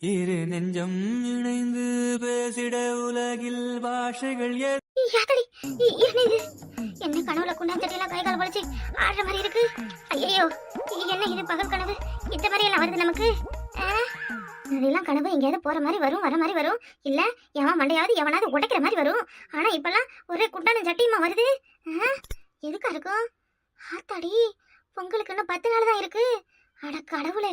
இரு நெஞ்சம் இணைந்து பேசிட உலகில் பாஷைகள் என்ன கனவுல குண்டாஞ்சட்டியெல்லாம் கை கால் வலிச்சு ஆடுற மாதிரி இருக்கு? ஐயோ என்ன இது பகல் கனவு? இந்த மாதிரி எல்லாம் வருது நமக்கு? ஆ? அதெல்லாம் கனவு எங்கேயாவது போற மாதிரி வரும் வர மாதிரி வரும்? இல்ல எவன் மண்டையாவது எவனாவது உடைக்கிற மாதிரி வரும்? ஆனா இப்பெல்லாம் ஒரே குண்டான சட்டியமா வருது? எதுக்கா இருக்கும்? ஆத்தாடி பொங்கலுக்கு இன்னும் பத்து நாள் தான் இருக்கு. அட கடவுளே.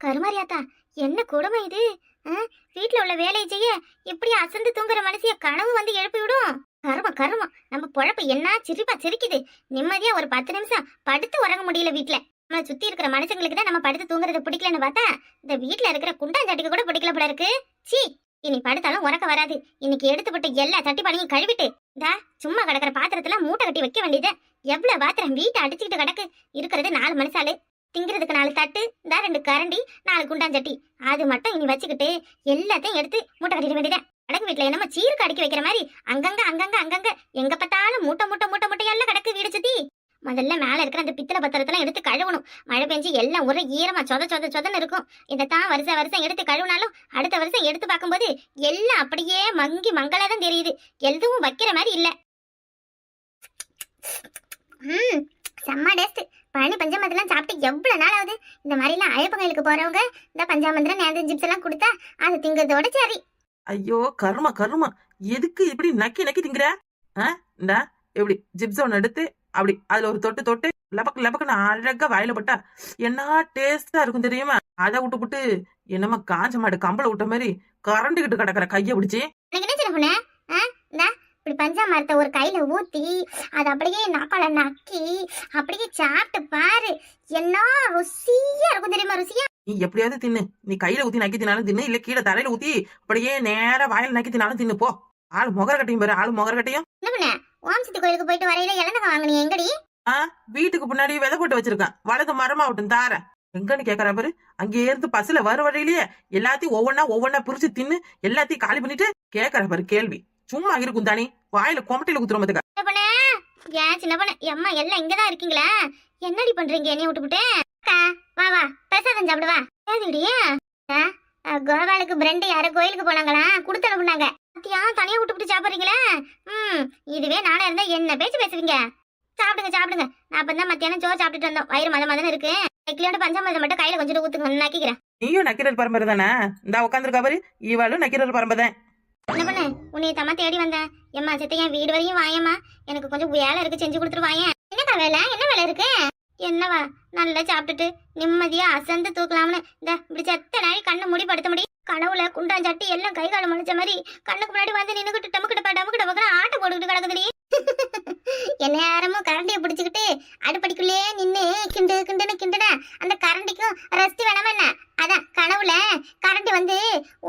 கருமாரியாத்தா என்ன கொடுமை இது? வீட்டுல வீட்ல உள்ள வேலையை செய்ய இப்படி அசந்து தூங்குற மனுஷிய கனவு வந்து எழுப்பி விடும் கருமம் கருமம் நம்ம பொழப்பு என்ன சிரிப்பா சிரிக்குது. நிம்மதியா ஒரு பத்து நிமிஷம் படுத்து உறங்க முடியல வீட்டுல நம்மளை சுத்தி இருக்கிற மனுஷங்களுக்கு தான் நம்ம படுத்து தூங்குறது பிடிக்கலன்னு பார்த்தா இந்த வீட்ல இருக்கிற குண்டாஞ்சட்டிக்கு கூட பிடிக்கல போல இருக்கு. சீ இனி படுத்தாலும் உறக்க வராது. இன்னைக்கு எடுத்துப்பட்டு எல்லா தட்டி பணியும் கழுவிட்டு தா சும்மா கிடக்கிற பாத்திரத்துல மூட்டை கட்டி வைக்க வேண்டியது. எவ்வளவு பாத்திரம் வீட்டை அடிச்சுக்கிட்டு கிடக்கு? இருக்கிறது நாலு மனுஷாலு திங்கிறதுக்கு நாலு தட்டு இந்த ரெண்டு கரண்டி நாலு குண்டாஞ்சட்டி. அது மட்டும் இனி வச்சுக்கிட்டு எல்லாத்தையும் எடுத்து மூட்டை கட்டிட வேண்டியது? அடகு வீட்டுல என்னமோ சீருக்கு அடுக்கி வைக்கிற மாதிரி அங்கங்க அங்கங்க அங்கங்க. எங்க பார்த்தாலும் மூட்டை மூட்டை மூட்டை மூட்டையெல்லாம் கிடக்கு வீடு சுத்தி. முதல்ல மேல இருக்கிற அந்த பித்தளை பத்திரத்தெல்லாம் எடுத்து கழுவணும். மழை பெஞ்சு எல்லாம் ஒரே ஈரமா சொத சொத சொதன்னு இருக்கும். இதைத்தான் வருஷம் வருஷம் எடுத்து கழுவினாலும் அடுத்த வருஷம் எடுத்து பார்க்கும்போது எல்லாம் அப்படியே மங்கி மங்களா தான் தெரியுது. எதுவும் வைக்கிற மாதிரி இல்லை. ம் செம்ம டேஸ்ட் பழனி பஞ்சாமந்தெல்லாம் சாப்பிட்டு எவ்வளவு நாள் ஆகுது? இந்த மாதிரிலாம் அழைப்பங்களுக்கு போறவங்க இந்த பஞ்சாமந்திரம் நேந்திரம் ஜிப்ஸ் எல்லாம் கொடுத்தா அது திங்கிறதோட சரி. ஐயோ கருமா கருமா. எதுக்கு இப்படி நக்கி நக்கி திங்கிற? ஆ? இந்தா எப்படி ஜிப்ஸ் ஒன்று எடுத்து அப்படி அதுல ஒரு தொட்டு தொட்டு லபக்கு லபக்குன்னு அழகா வாயில போட்டா என்ன டேஸ்டா இருக்கும் தெரியுமா? அதை விட்டு விட்டு என்னமா காஞ்ச மாடு கம்பளை விட்ட மாதிரி கரண்டுகிட்டு கிடக்குற கைய பிடிச்சி. ஆ இப்படி பஞ்சாமரத்தை ஒரு கையில ஊத்தி அதை அப்படியே நாக்கால நக்கி அப்படியே சாப்பிட்டு பாரு. என்ன ருசியா இருக்கும் தெரியுமா ருசியா? நீ எப்படியாவது தின்னு. நீ கையில ஊத்தி நக்கி தின்னாலும் தின்னு இல்ல கீழே தரையில ஊத்தி அப்படியே நேரா வாயில நக்கி தின்னாலும் தின்னு. போ. ஆளு முகர கட்டையும் பாரு ஆளு முகர கட்டையும். ஓம்சத்து கோயிலுக்கு போயிட்டு வரையில இழந்தங்க வாங்கினீ எங்கடி? வீட்டுக்கு பின்னாடி விதை போட்டு வச்சிருக்கேன். வலது மரமா விட்டும் தார. எங்கன்னு கேக்குற பாரு. அங்கே இருந்து பஸ்ல வர வழியிலேயே எல்லாத்தையும் ஒவ்வொன்னா ஒவ்வொன்னா பிரிச்சு தின்னு எல்லாத்தையும் காலி பண்ணிட்டு கேக்குற பாரு கேள்வி. சும்மா இருக்கும் தானே வாயில கொமட்டையில குத்துரும் பாத்துக்க ஏன் சின்ன பொண்ணு? எம்மா எல்லாம் இங்கதான் இருக்கீங்களா? என்னடி பண்றீங்க? என்னைய விட்டுப்புட்டு வா வா பிரசாதம் சாப்பிடுவா ஏதுடியா கோவாலுக்கு பிரெண்டு யாரோ கோயிலுக்கு போனாங்களா? கொடுத்து அனுப்புனாங்க. பாத்தியா தனியா விட்டுப்புட்டு சாப்பிடுறீங்களா? ம் இதுவே நானே இருந்தா என்ன பேச்சு பேசுவீங்க? சாப்பிடுங்க சாப்பிடுங்க. நான் அப்ப தான் மத்தியானம் சோறு சாப்பிட்டுட்டு வந்தோம். வயிறு மத மதன்னு இருக்கு. கிலோட பஞ்சாமதம் மட்டும் கையில கொஞ்சம் ஊத்துங்க. நக்கிக்கிறேன். நீயும் நக்கீரர் பரம்பரை தானே? இந்த உட்காந்துருக்கா பாரு. இவாளும் நக்கீரர் பரம்பரை தான். என்ன பண்ண உன்னைய தம்மா தேடி வந்தேன் எம்மா சித்த என் வீடு வரையும் வாயம்மா. எனக்கு கொஞ்சம் வேலை இருக்கு செஞ்சு கொடுத்துட்டு வாயேன். என்னக்கா வேலை? என்ன வேலை இருக்கு? என்னவா? நல்லா சாப்பிட்டுட்டு நிம்மதியா அசந்து தூக்கலாம்னு. இந்த இப்படி செத்த நாய் கண்ணை மூடி படுத்த முடி. கனவுல குண்டாஞ்சாட்டி எல்லாம் கை காலம் முடிச்ச மாதிரி கண்ணுக்கு முன்னாடி வந்து நின்னுக்கிட்டு டமுக்கிட்ட டமுக்கிட்ட பக்கம் ஆட்டை போட்டுக்கிட்டு கிடக்குதுடி. எல்லா நேரமும் கரண்டியை பிடிச்சிக்கிட்டு அடுப்படிக்குள்ளே நின்று கிண்டு கிண்டுன்னு கிண்டுன. அந்த கரண்டிக்கும் ரெஸ்ட் வேணாமா என்ன? அதான் கனவுல கரண்டி வந்து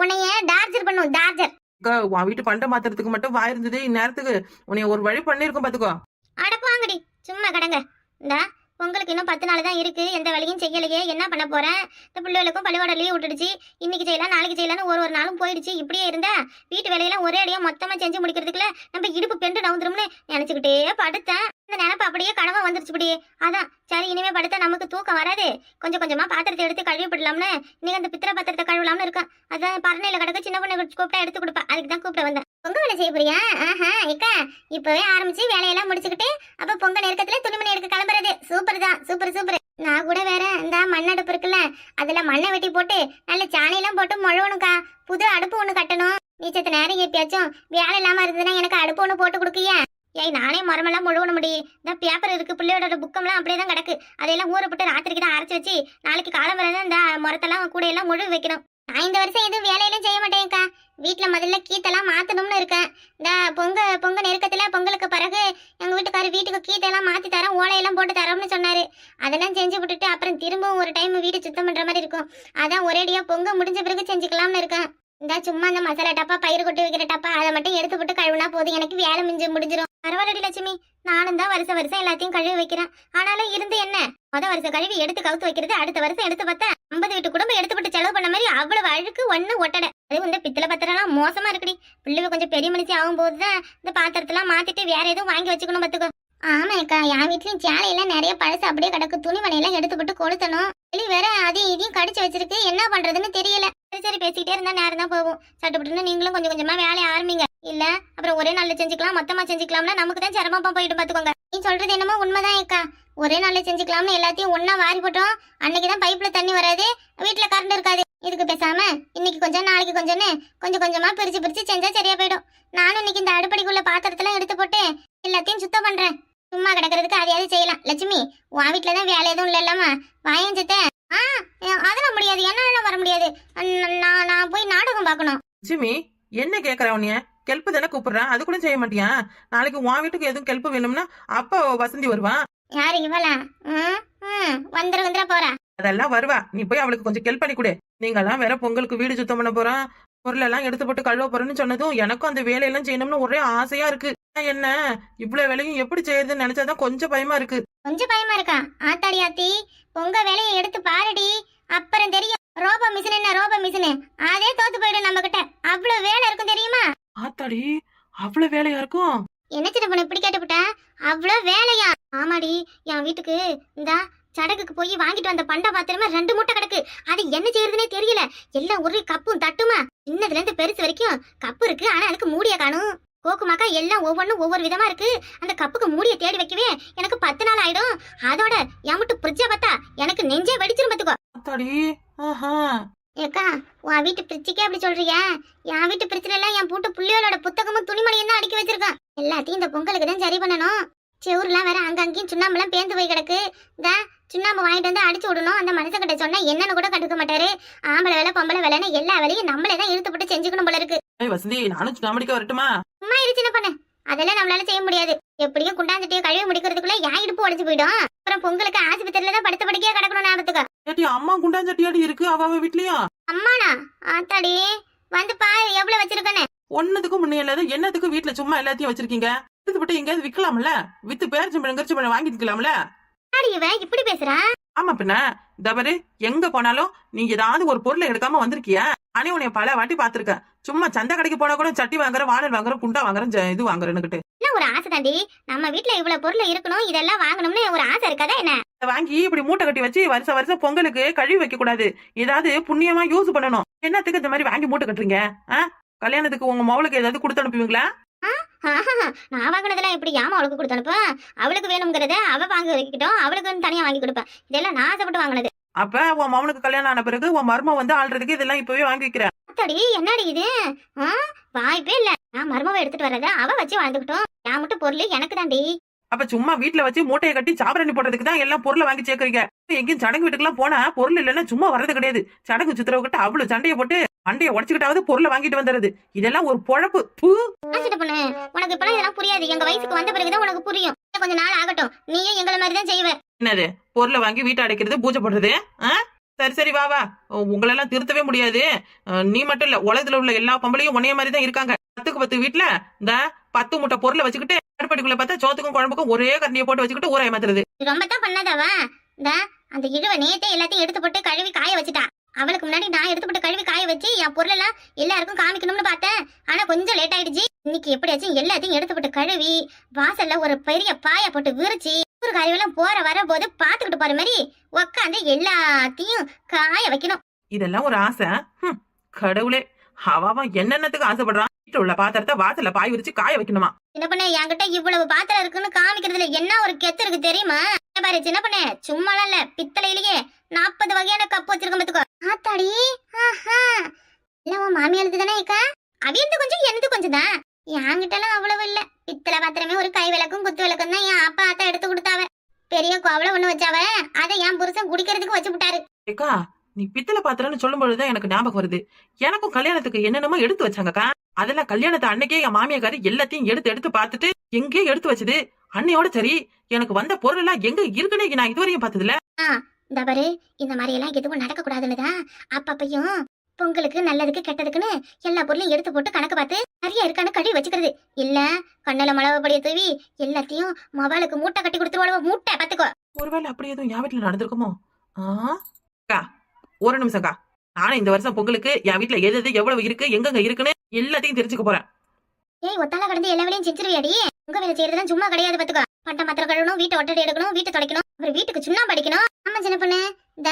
உன்னைய டார்ஜர் பண்ணும் டார்ஜர். உன் வீட்டு பண்ட மாத்திரத்துக்கு மட்டும் வாய் இருந்தது இந்நேரத்துக்கு. உன்னை ஒரு வழி பண்ணிருக்கும் பாத்துக்கோ. அடப்பாங்கடி சும்மா கடங்க. இந்தா பொங்கலுக்கு இன்னும் பத்து நாள் தான் இருக்கு. எந்த வேலையும் செய்யலையே. என்ன பண்ண போறேன் இந்த பிள்ளைகளுக்கும் பள்ளிவாட லீவ் விட்டுடுச்சு. இன்னைக்கு செய்யலாம் நாளைக்கு செய்யலாம்னு ஒரு ஒரு நாளும் போயிடுச்சு. இப்படியே இருந்தா வீட்டு வேலையெல்லாம் ஒரே அடியா மொத்தமா செஞ்சு முடிக்கிறதுக்குள்ள நம்ம இடுப்பு பெண்டு நவுந்துரும்னு நினைச்சுக்கிட்டே படுத்தேன். இந்த நினப்பு அப்படியே கனவா வந்துருச்சு இப்படி. அதான் சரி இனிமே படுத்தா நமக்கு தூக்கம் வராது. கொஞ்சம் கொஞ்சமா பாத்திரத்தை எடுத்து கழுவி விடலாம்னு இன்னைக்கு அந்த பித்திர பாத்திரத்தை கழுவலாம்னு இருக்கேன். அதான் பரணையில கிடக்க சின்ன பொண்ணு கூப்பிட்டா எடுத்து கொடுப்பா. அதுக்கு தான் கூப்பிட வந்தேன். பொங்க வேலை செய்ய போறியா? ஆஹா ஏக்கா இப்பவே ஆரம்பிச்சு வேலையெல்லாம் முடிச்சுக்கிட்டு அப்ப பொங்க நெருக்கத்துல துணிமணி எடுக்க கிளம்புறது. சூப்பர் தான் சூப்பர் சூப்பர். நான் கூட வேற இந்த மண்ணடுப்பு இருக்குல்ல அதுல மண்ணை வெட்டி போட்டு நல்ல சாணியெல்லாம் போட்டு முழவணும்க்கா. புது அடுப்பு ஒண்ணு கட்டணும். நீச்சத்து நேரம் எப்பயாச்சும் வேலை இல்லாம இருந்ததுன்னா எனக்கு அடுப்பு ஒண்ணு போட்டு கொடுக்கியா? ஏய் நானே மரமெல்லாம் முழுவணும் முடி. இந்த பேப்பர் இருக்கு பிள்ளையோட புக்கம்லாம் அப்படியே தான் கிடக்கு. அதையெல்லாம் ஊற போட்டு ராத்திரிக்கு தான் அரைச்சி வச்சு நாளைக்கு காலம் வரை இந்த மரத்தெல்லாம் கூடையெல்லாம் முழுவி வைக்கணும். நான் இந்த வருஷம் எதுவும் வேலையெல்லாம் செய்ய மாட்டேன்க்கா வீட்டில் முதல்ல கீத்தெல்லாம் மாற்றணும்னு இருக்கேன். இந்த பொங்க பொங்க நெருக்கத்தில் பொங்கலுக்கு பிறகு எங்கள் வீட்டுக்காரர் வீட்டுக்கு கீத்தெல்லாம் மாற்றி தரோம் ஓலையெல்லாம் போட்டு தரோம்னு சொன்னார். அதெல்லாம் செஞ்சு விட்டுட்டு அப்புறம் திரும்பவும் ஒரு டைம் வீடு சுத்தம் பண்ணுற மாதிரி இருக்கும். அதான் ஒரேடியாக பொங்க முடிஞ்ச பிறகு செஞ்சுக்கலாம்னு இருக்கேன். இந்த சும்மா அந்த மசாலா டப்பா பயிர் கொட்டி வைக்கிற டப்பா அதை மட்டும் எடுத்து போட்டு கழுவுனா போதும். எனக்கு வேலை மிஞ்சு முடிஞ்சிடும் பரவாயில்லடி லட்சுமி. நானும் தான் வருஷம் வருஷம் எல்லாத்தையும் கழுவி வைக்கிறேன். ஆனாலும் இருந்து என்ன? முத வருஷம் கழுவி எடுத்து கவுத்து வைக்கிறது அடுத்த வருஷம் எடுத்து பார்த்தா ஐம்பது வீட்டு குடும்பம் எடுத்து போட்டு செலவு பண்ண மாதிரி அவ்வளவு அழுக்கு ஒண்ணு ஒட்டடை அது இந்த பித்தளை பத்திரம்லாம் மோசமா இருக்குடி. பிள்ளைங்க கொஞ்சம் பெரிய மனுஷி ஆகும் போதுதான் இந்த பாத்திரத்தெல்லாம் மாத்திட்டு வேற எதுவும் வாங்கி வச்சுக்கணும் பாத்துக்கோ. ஆமாக்கா என் வீட்லயும் சேலையெல்லாம் நிறைய பழசு அப்படியே கிடக்கு. துணி மணியெல்லாம் எடுத்து கொளுத்தணும். எலி வேற அதையும் இதையும் கடிச்சு வச்சிருக்கு. என்ன பண்றதுன்னு தெரியல. சரி சரி பேசிக்கிட்டே இருந்தா நேரம் தான் போகும். சட்டுப்பட்டுன்னு நீங்களும் கொஞ்சம் கொஞ்சமா வேலையை ஆரம்பிங்க. இல்ல அப்புறம் ஒரே நாள்ல செஞ்சுக்கலாம். மொத்தமா செஞ்சுக்கலாம்னா நமக்கு தான் சிரமமா போயிட்டு பாத்துக்கோங்க. நீ சொல்றது என்னமோ உண்மைதான் ஏக்கா ஒரே நாள்ல செஞ்சுக்கலாம்னு எல்லாத்தையும் ஒன்னா வாரி போட்டோம். அன்னைக்குதான் பைப்ல தண்ணி வராது. வீட்டுல கரண்ட் இருக்காது. இதுக்கு பேசாம இன்னைக்கு கொஞ்சம் நாளைக்கு கொஞ்சம்னு கொஞ்சம் கொஞ்சமா பிரிச்சு பிரிச்சு செஞ்சா சரியா போயிடும். நானும் இன்னைக்கு இந்த அடுப்படிக்குள்ள பாத்திரத்தெல்லாம் எடுத்து போட்டு எல்லாத்தையும் சுத்தம் பண்றேன். சும்மா கிடக்கிறதுக்கு அதையாவது செய்யலாம். லட்சுமி உன் வீட்டுல தான் வேலை எதுவும் இல்லைல்லம்மா. வாயன் சித்த? ஆ அதெல்லாம் முடியாது. என்னால வர முடியாது. நான் நான் போய் நாடகம் பார்க்கணும். ஜிமி என்ன கேக்குற உன்னைய? கெல்ப்பு தானே கூப்பிடுறேன் அது கூட செய்ய மாட்டியா? நாளைக்கு உன் வீட்டுக்கு எதுவும் கெல்ப்பு வேணும்னா அப்ப வசந்தி வருவான் யாரு இவளா? ம் ம் வந்துட வந்துட போறா. அதெல்லாம் வருவா. நீ போய் அவளுக்கு கொஞ்சம் கெல்ப் பண்ணி கொடு. நீங்கெல்லாம் வேற பொங்கலுக்கு வீடு சுத்தம் பண்ண போறோம் பொருள் எல்லாம் எடுத்து போட்டு கழுவ போறேன்னு சொன்னதும் எனக்கும் அந்த வேலையெல்லாம் செய்யணும்னு ஒரே ஆசையா இருக்கு. என்ன? இவ்வளவு வேலையும் எப்படி செய்யறதுன்னு நினைச்சாதான் கொஞ்சம் பயமா இருக்கு. கொஞ்சம் பயமா இருக்கா? ஆத்தாடி ஆத்தி உங்க வேலையை எடுத்து பாருடி. அப்புறம் தெரியும் ரோபோ மிஷின் என்ன ரோபோ மிஷின்? அதே தோத்து போயிடும் நம்ம கிட்ட அவ்வளவு வேலை இருக்கும் தெரியுமா? ஆத்தாடி அவ்வளவு வேலையா இருக்கும்? என்ன சின்ன பொண்ணு இப்படி கேட்டுப்புட்ட? அவ்வளோ வேலையா? ஆமாடி என் வீட்டுக்கு இந்த சடங்குக்கு போய் வாங்கிட்டு வந்த பண்ட பாத்திரமே ரெண்டு மூட்டை கிடக்கு. அது என்ன செய்யறதுனே தெரியல. எல்லாம் ஒரே கப்பும் தட்டுமா? சின்னதுல இருந்து பெருசு வரைக்கும் கப்பு இருக்கு. ஆனா அதுக்கு மூடிய காணும். கோக்குமாக்கா எல்லாம் ஒவ்வொன்றும் ஒவ்வொரு விதமா இருக்கு. அந்த கப்புக்கு மூடிய தேடி வைக்கவே எனக்கு பத்து நாள் ஆயிடும். அதோட என் பிரிட்ஜை பார்த்தா எனக்கு நெஞ்சே வெடிச்சிரும் பாத்துக்கோ ஏக்கா உன் வீட்டு பிரிட்ஜுக்கே அப்படி சொல்றியா என் வீட்டு பிரிட்ஜில எல்லாம் என் பூட்டு புள்ளியோட புத்தகமும் துணிமணியும் தான் அடுக்கி வச்சிருக்கேன் எல்லாத்தையும் இந்த பொங்கலுக்கு தான் சரி பண்ணணும். செவுருலாம் வேற அங்கங்கேயும் சுண்ணாம்பெல்லாம் பேந்து போய் கிடக்கு. இந்த சுண்ணாம்பு வாங்கிட்டு வந்து அடிச்சு விடணும். அந்த மனுஷன் சொன்னா என்னன்னு கூட கண்டுக்க மாட்டாரு. ஆம்பளை வேலை பொம்பளை வேலைன்னு எல்லா வேலையும் நம்மளே தான் இழுத்து போட்டு செஞ்சுக்கணும் போல இருக்கு. ஏய் வசந்தி நானும் சுண்ணாமடிக்க வரட்டுமா? சும்மா இரு சின்ன பண்ணு. அதெல்லாம் நம்மளால செய்ய முடியாது. எப்படியும் குண்டாந்துட்டியோ கழுவி முடிக்கிறதுக்குள்ள என் இடுப்பு உடைச்சு போயிடும். அப்புறம் பொங்கலுக்கு ஆஸ்பத்திரியில தான் படுத்த படுக்கையா கிடக்கணும் ஞாபகத்துக்கு. ஏட்டி அம்மா குண்டாஞ்சட்டியாடி இருக்கு அவ அவ வீட்லயும்? அம்மாடா ஆத்தாடி வந்து பாரு எவ்வளவு வச்சிருக்கேன்னு. ஒன்னதுக்கும் முன்னே இல்லாத என்னத்துக்கும் வீட்ல சும்மா எல்லாத்தையும் வச்சிருக்கீங்க? இது போட்டு எங்கேயாவது விக்கலாம்ல வித்து பேரிச்சம்பழம் கரிச்சம்பழம் வாங்கி விக்கலாம்ல யாரு இவன் இப்படி பேசுறா? ஆமா பின்ன தவறு எங்க போனாலும் நீ ஏதாவது ஒரு பொருளை எடுக்காம வந்திருக்கிய? அனே உன்னைய பல வாட்டி பாத்திருக்கேன் சும்மா சந்தை கடைக்கு போனா கூட சட்டி வாங்குற வானல் வாங்குற குண்டா வாங்குற இது வாங்குறேன்னுகிட்டு என்ன ஒரு ஆசை தாண்டி? நம்ம வீட்ல இவ்வளவு பொருள் இருக்கணும் இதெல்லாம் வாங்கணும்னு ஒரு ஆசை இருக்காதா என்ன? வாங்கி இப்படி மூட்டை கட்டி வச்சு வருஷம் வருஷம் பொங்கலுக்கு கழுவி வைக்க கூடாது. ஏதாவது புண்ணியமா யூஸ் பண்ணணும். என்னத்துக்கு இந்த மாதிரி வாங்கி மூட்டை கட்டுறீங்க? கல்யாணத்துக்கு உங்க மவளுக்கு ஏதாவது கொடுத்து அனுப்புவீங்களா? நான் வாங்கினதெல்லாம் எப்படி ஏமா அவளுக்கு கொடுத்து அனுப்பேன் அவளுக்கு வேணுங்கிறத அவ வாங்க வைக்கட்டும். அவளுக்கு வந்து தனியா வாங்கி கொடுப்பேன். இதெல்லாம் நான் ஆசைப்பட்டு வாங்கினது. அப்ப உன் மவனுக்கு கல்யாணம் ஆன பிறகு உன் மரும வந்து ஆள்றதுக்கு இதெல்லாம் இப்பவே வாங்கி வைக்கிற அத்தாடி என்னடி இது? வாய்ப்பே இல்ல. நான் மருமவை எடுத்துட்டு வரத அவ வச்சு வாழ்ந்துக்கிட்டோம். நான் மட்டும் பொருள் எனக்கு தாண்டி அப்ப சும்மா வீட்ல வச்சு மூட்டையை கட்டி சாப்பிரணி போடுறதுக்கு தான் எல்லாம் பொருளை வாங்கி சேர்க்கறீங்க. எங்கேயும் சடங்கு வீட்டுக்குலாம் போனா பொருள் இல்லைன்னா சும்மா வர்றது கிடையாது. சடங்கு சித்திரவு கிட்ட அவ்வளவு சண்டையை போட்டு மண்டையை உடச்சுக்கிட்டாவது பொருளை வாங்கிட்டு வந்துடுது இதெல்லாம் ஒரு பொழப்பு. பூ. பொண்ணு உனக்கு இப்பெல்லாம் இதெல்லாம் புரியாது. எங்க வயசுக்கு வந்த பிறகுதான் உனக்கு புரியும். கொஞ்ச நாள் ஆகட்டும். நீயும் எங்களை மாதிரி தான் செய்வ. என்னது? பொருளை வாங்கி வீட்டை அடைக்கிறது பூஜை போடுறது? சரி சரி வா வா. உங்களெல்லாம் திருத்தவே முடியாது. நீ மட்டும் இல்ல உலகத்துல உள்ள எல்லா பொம்பளையும் உன்னைய மாதிரி தான் இருக்காங்க. பத்துக்கு பத்து வீட்டுல இந்த பத்து முட்டை பொருளை வச்சுக்கிட்டு அடுப்படிக்குள்ள பார்த்தா சோத்துக்கும் குழம்புக்கும் ஒரே கரண்டியை போட்டு வச்சுக்கிட்டு ஊரை ஏமாத்துறது. ரொம்ப தான் பண்ணாதவ? இந்த அந்த இழுவ நேத்தே எல்லாத்தையும் எடுத்து போட்டு கழுவி காய வச்சுட்டா. அவளுக்கு முன்னாடி நான் எடுத்து போட்டு கழுவி காய வச்சு என் பொருள் எல்லாம் எல்லாருக்கும் காமிக்கணும்னு பார்த்தேன். ஆனா கொஞ்சம் லேட் ஆயிடுச்சு. இன்னைக்கு எப்படியாச்சும் எல்லாத்தையும் எடுத்து போட்டு கழுவி வாசல்ல ஒரு பெரிய பாய போட்டு விரிச்சு ஒரு காரியெல்லாம் போற வர போது பாத்துக்கிட்டு போற மாதிரி உக்காந்து எல்லாத்தையும் காய வைக்கணும். இதெல்லாம் ஒரு ஆசை. கடவுளே அவன் என்னென்னத்துக்கு ஆசைப்படுறான்? வீட்டுல உள்ள பாத்திரத்தை வாசல்ல பாய் விரிச்சு காய வைக்கணுமா? சின்ன பண்ண என்கிட்ட இவ்வளவு பாத்திரம் இருக்குன்னு காமிக்கிறதுல என்ன ஒரு கெத்து இருக்கு தெரியுமா? பாரு சின்ன பண்ண சும்மாலாம் இல்ல பித்தளையிலேயே நாற்பது வகையான கப் வச்சிருக்க பாத்துக்கோ. ஆத்தாடி ஆஹா. இல்ல உன் மாமியாருக்கு தானே இக்கா அவியந்து கொஞ்சம் எனது கொஞ்சம் தான். என்கிட்ட எல்லாம் அவ்வளவு இல்ல. பித்தளை பாத்திரமே ஒரு கை விளக்கும் குத்து விளக்கும் தான் என் அப்பா ஆத்தா எடுத்து கொடுத்தாவ. பெரிய கோவல ஒண்ணு வச்சாவ. அதை என் புருஷன் குடிக்கிறதுக்கு வச்சு விட்டாரு. ஏக்கா நீ பித்தளை பாத்திரம்னு சொல்லும் பொழுதுதான் எனக்கு ஞாபகம் வருது. எனக்கும் கல்யாணத்துக்கு என்னென்னமோ எடுத்து வச்சாங்கக்கா அதெல்லாம் கல்யாணத்தை அன்னைக்கே என் மாமியாக்காரி எல்லாத்தையும் எடுத்து எடுத்து பார்த்துட்டு எங்கேயோ எடுத்து வச்சது. அன்னையோட சரி எனக்கு வந்த பொருள் எல்லாம் எங்க இருக்குன்னு நான் இதுவரையும் பார்த்ததுல இந்த பாரு இந்த மாதிரி எல்லாம் எதுவும் நடக்க கூடாதுன்னு தான் அப்பப்பையும் பொங்கலுக்கு நல்லதுக்கு கெட்டதுக்குன்னு எல்லா பொருளையும் எடுத்து போட்டு கணக்கு பார்த்து நிறைய இருக்கான்னு கழுவி வச்சுக்கிறது. இல்ல கண்ணுல மிளகு பொடிய தூவி எல்லாத்தையும் மொபைலுக்கு மூட்டை கட்டி கொடுத்துருவாளுவோ மூட்டை பாத்துக்கோ ஒருவேளை அப்படி எதுவும் என் வீட்டுல நடந்திருக்குமோ? அக்கா ஒரு நிமிஷம்க்கா நானும் இந்த வருஷம் பொங்கலுக்கு என் வீட்டுல எது எது எவ்வளவு இருக்கு எங்கெங்க இருக்குன்னு எல்லாத்தையும் தெரிஞ்சுக்க போறேன். ஏய் ஒத்தால கடந்து எல்லா வேலையும் செஞ்சிருவியாடி? உங்க வேலை செய்யறதுலாம் சும்மா கிடையாது பாத்துக்கோ. பட்டம் பத்திரம் கழுவணும் வீட்டை ஒட்டடி எடுக்கணும் வீட்டை துடைக்கணும். அப்புறம் வீட்டுக்கு சுண்ணாம்பு அடிக்கணும் ஆமா சின்ன பொண்ணு. இந்த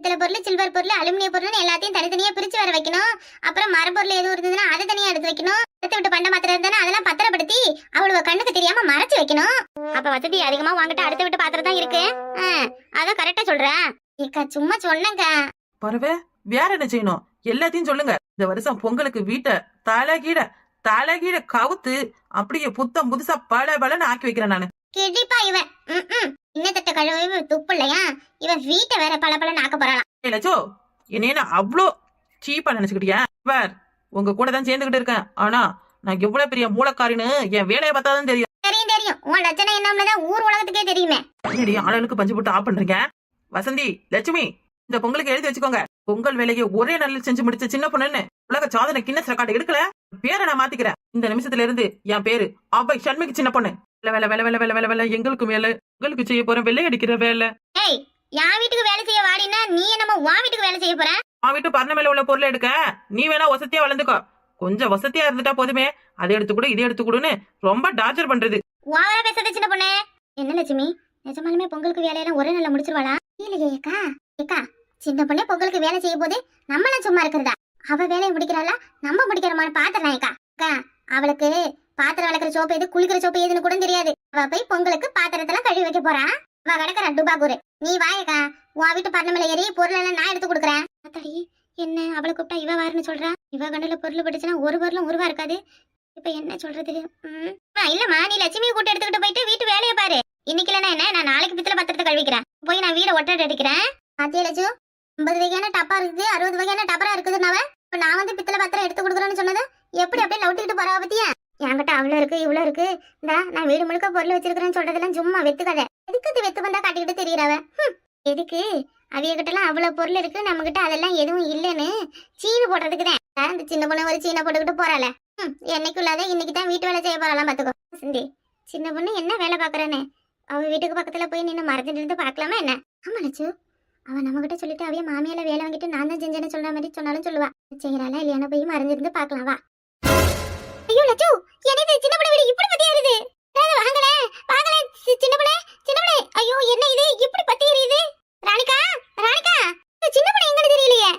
பித்தளை பொருள் சில்வர் பொருள் அலுமினிய பொருள்னு எல்லாத்தையும் தனித்தனியா பிரிச்சு வர வைக்கணும். அப்புறம் மரப்பொருள் எதுவும் இருந்ததுன்னா அதை தனியா எடுத்து வைக்கணும். எடுத்து விட்டு பண்ட மாத்திரம் இருந்தா அதெல்லாம் பத்திரப்படுத்தி அவ்வளவு கண்ணுக்கு தெரியாம மறைச்சு வைக்கணும். அப்ப வசதி அதிகமா வாங்கிட்டு அடுத்த விட்டு பாத்திரம் தான் இருக்கு. ஆ, அதான் கரெக்டா சொல்றேன் ஏக்கா சும்மா சொன்னங்க. பரவே வேற என்ன செய்யணும்? எல்லாத்தையும் சொல்லுங்க. இந்த வருஷம் பொங்கலுக்கு வீட்டை தலைகீழ தலைகீழ கவுத்து அப்படியே புத்தம் புதுசா பல பலன்னு ஆக்கி வைக்கிறேன் நானு. கிடிப்பா இவன். ம் இன்னத்தட்ட கழுவு துப்பு இல்லையா? இவன் வீட்டை வேற பல பல நாக்க போறாளாம். லட்சோ என்னைய அவ்வளோ சீப்பா நினைச்சுக்கிட்டியா? வேர் உங்க கூட தான் சேர்ந்துகிட்டு இருக்கேன். ஆனா நான் எவ்வளவு பெரிய மூலக்காரின்னு என் வேலையை பார்த்தாதான் தெரியும். தெரியும் தெரியும். உன் லட்சணம் என்னம்னதான் ஊர் உலகத்துக்கே தெரியுமே. ஆளுக்கு பஞ்சு போட்டு ஆஃப் பண்றீங்க? வசந்தி லட்சுமி இந்த பொங்கலுக்கு எழுதி வச்சுக்கோங்க. பொங்கல் வேலையை ஒரே நாளில் செஞ்சு முடிச்ச சின்ன பொண்ணுன்னு உலக சாதனை கின்னஸ் ரெக்கார்டு எடுக்கல? பேரை நான் மாத்திக்கிறேன். இந்த நிமிஷத்துல இருந்து என் பேரு அவ்வை சண்முகி சின்ன பொண்ணு. வேலை வேலை வேலை வேலை வேலை வேலை எங்களுக்கு மேல உங்களுக்கு செய்ய போறேன் வெள்ளை அடிக்கிற வேலை. ஏய் என் வீட்டுக்கு வேலை செய்ய வாடினா நீ என்னமோ உன் வீட்டுக்கு வேலை செய்ய போற? அவன் வீட்டு பரண மேல உள்ள பொருளை எடுக்க. நீ வேணா வசதியா வளர்ந்துக்கோ. கொஞ்சம் வசதியா இருந்துட்டா போதுமே. அதை எடுத்து கொடு இதை எடுத்து கொடுன்னு ரொம்ப டார்ச்சர் பண்றது. ஓவரா பேசாத சின்ன பொண்ணு. என்ன லட்சுமி? நிஜமாலுமே பொங்கலுக்கு வேலையெல்லாம் ஒரே நாள்ல முடிச்சிருவாளா? இல்லையே ஏக்கா ஏக்கா சின்ன பொண்ணே பொங்கலுக்கு வேலை செய்யும் போது நம்மளாம் சும்மா இருக்கிறதா? அவ வேலையை முடிக்கிறாளா? நம்ம முடிக்கிறோமான்னு பாத்துறேன் ஏக்கா. அக்கா அவளுக்கு பாத்திரம் வளர்க்குற சோப்பு எது குளிக்கிற சோப்பு எதுன்னு கூட தெரியாது. அவ போய் பொங்கலுக்கு பாத்திரத்தெல்லாம் கழுவி வைக்க போறா. அவ கிடக்குற டுபாகூர் நீ வாயக்கா உன் வீட்டு பரணமில்ல ஏறி பொருள் எல்லாம் நான் எடுத்து கொடுக்குறேன். அத்தாடி என்ன அவளை கூப்பிட்டா இவ வாருன்னு சொல்றா? இவ கண்ணுல பொருள் பட்டுச்சுன்னா ஒரு பொருளும் உருவா இருக்காது. இப்ப என்ன சொல்றது? இல்லம்மா நீ லட்சுமி கூட்ட எடுத்துக்கிட்டு போயிட்டு வீட்டு வேலையை பாரு. இன்னைக்கு இல்லைன்னா என்ன? நான் நாளைக்கு பித்தல பத்திரத்தை கழுவிக்கிறேன். போய் நான் வீட ஒட்டடை அடிக்கிறேன் பாத்தியா லட்சு ஐம்பது வகையான டப்பா இருக்குது அறுபது வகையான டப்பரா இருக்குதுன்னாவ இப்ப நான் வந்து பித்தளை பத்திரம் எடுத்து கொடுக்குறேன்னு சொன்னது எப்படி அப்படியே லவுட்டிக்கிட்டு போறா பத்தியா? என்கிட்ட அவ்வளோ இருக்கு இவ்வளோ இருக்கு. இந்த நான் வீடு முழுக்க பொருள் வச்சிருக்கிறேன்னு சொல்றதெல்லாம் சும்மா வெத்துக்காத. எதுக்கு அது வெத்து வந்தா காட்டிக்கிட்டு தெரியறவ எதுக்கு? அவிய கிட்டலாம் அவ்வளவு பொருள் இருக்கு நம்ம கிட்ட அதெல்லாம் எதுவும் இல்லைன்னு சீனு போடுறதுக்கு தான். இந்த சின்ன பொண்ணு ஒரு சீனை போட்டுக்கிட்டு போறாள. ம், என்னைக்கு இல்லாத இன்னைக்கு தான் வீட்டு வேலை செய்ய போறாளாம் பாத்துக்கோ. சிந்தி சின்ன பொண்ணு என்ன வேலை பாக்குறானே அவ வீட்டுக்கு பக்கத்துல போய் நின்று மறந்துட்டு இருந்து பார்க்கலாமா என்ன? ஆமா லட்சு அவ நம்ம கிட்ட சொல்லிட்டு அவைய மாமியால வேலை வாங்கிட்டு நான் தான் செஞ்சேன்னு சொல்ற மாதிரி சொன்னாலும் சொல்லுவா. செய்யறாளா இல்லையான போய் மறந்துருந்து பாக்கலாம் வா. ஐயோ லட்சு என்னது சின்ன பிள்ளை வீடு இப்படி பத்தி எரியுது வாங்கல வாங்கல சின்ன பிள்ளை சின்ன பிள்ளை. ஐயோ என்ன இது? இப்படி பத்தி எரியுது ராணிகா ராணிகா சின்ன பிள்ளை எங்கன்னு தெரியலையே.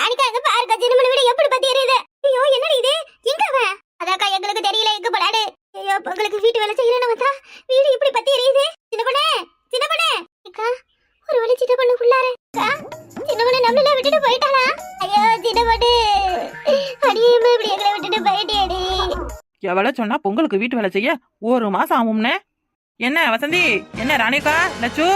ராணிகா எங்க பாருக்கா சின்ன பிள்ளை வீடு எப்படி பத்தி எரியுது ஐயோ என்னடி இது? எங்க அவன் அதாக்கா எங்களுக்கு தெரியல எங்க போலாடு ஐயோ உங்களுக்கு வீட்டு வேலை செய்யறேன்னு வந்தா வீடு இப்படி பத்தி எரியுது சின்ன பிள்ளை ஒரு வழி சின்ன பொண்ணு ஃபுல்லாரு அக்கா சின்ன பொண்ணு நம்மள விட்டுட்டு போயிட்டாளா? ஐயோ சின்ன பொண்ணு அடியேமா இப்படி எங்களை விட்டுட்டு போயிட்டியடி. எவ்வளவு சொன்னா பொங்கலுக்கு வீட்டு வேலை செய்ய ஒரு மாசம் ஆகும்னே? என்ன வசந்தி? என்ன ராணிகா லட்சு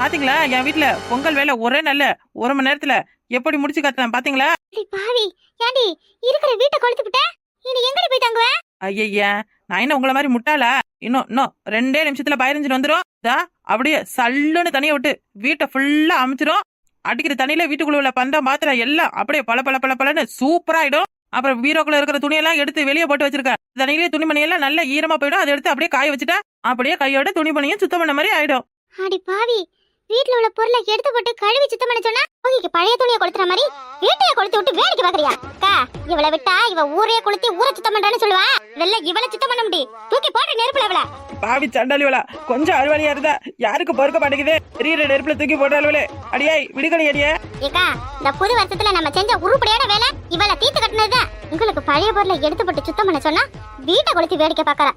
பாத்தீங்களா என் வீட்டுல பொங்கல் வேலை ஒரே நல்ல ஒரு மணி நேரத்துல. எப்படி முடிச்சு கத்தேன் பாத்தீங்களா? பாவி. ஏண்டி இருக்கிற வீட்டை கொளுத்து விட்ட? இனி எங்கடி போய் தங்குவ? ஐயய்யா நான் என்ன உங்களை மாதிரி முட்டாளா? இன்னும் இன்னும் ரெண்டே நிமிஷத்துல பயிரஞ்சு வந்துடும் தா அப்படியே சல்லுன்னு தனியை விட்டு வீட்டை ஃபுல்லா அமைச்சிரும். அடிக்கிற தண்ணியில வீட்டுக்குள்ள உள்ள பந்தம் பாத்திரம் எல்லாம் அப்படியே பல பல பல பலன்னு சூப்பரா ஆயிடும். அப்புறம் பீரோக்குள்ள இருக்கிற துணியெல்லாம் எடுத்து வெளியே போட்டு வச்சிருக்கேன் தண்ணியிலே துணிமணி எல்லாம் நல்லா ஈரமா போயிடும். அதை எடுத்து அப்படியே காய வச்சுட்டா அப்படியே கையோட துணிமணியும் சுத்தம் பண்ண மாதிரி ஆயிடும். அடி பாவி வீட்ல உள்ள பொருளை எடுத்து போட்டு கழுவி சுத்தம் பண்ண சொன்னா உங்களுக்கு பழைய துணியை கொளுத்துற மாதிரி வீட்டையே கொளுத்தி விட்டு வேலைக்கு பாக்குறியா அக்கா இவளை விட்டா இவ ஊரே கொளுத்தி ஊரை சுத்தம் பண்றான்னு சொல்லுவா. வெள்ள இவளை சுத்தம் பண்ண முடியும். தூக்கி போட்டு நெருப்புல இவள பாவி சண்டாளிவளா கொஞ்சம் அறுவலியா இருந்தா யாருக்கு பொறுக்க மாட்டேங்குது? பெரிய நெருப்புல தூக்கி போட்டாளுவலே அடியாய் விடுகடி அடியே. ஏக்கா இந்த புது வருஷத்துல நம்ம செஞ்ச உருப்படியான வேலை இவளை தீத்து கட்டினதுதான். உங்களுக்கு பழைய பொருளை எடுத்து போட்டு சுத்தம் பண்ண சொன்னா வீட்டை கொளுத்தி வேடிக்கை பாக்கறா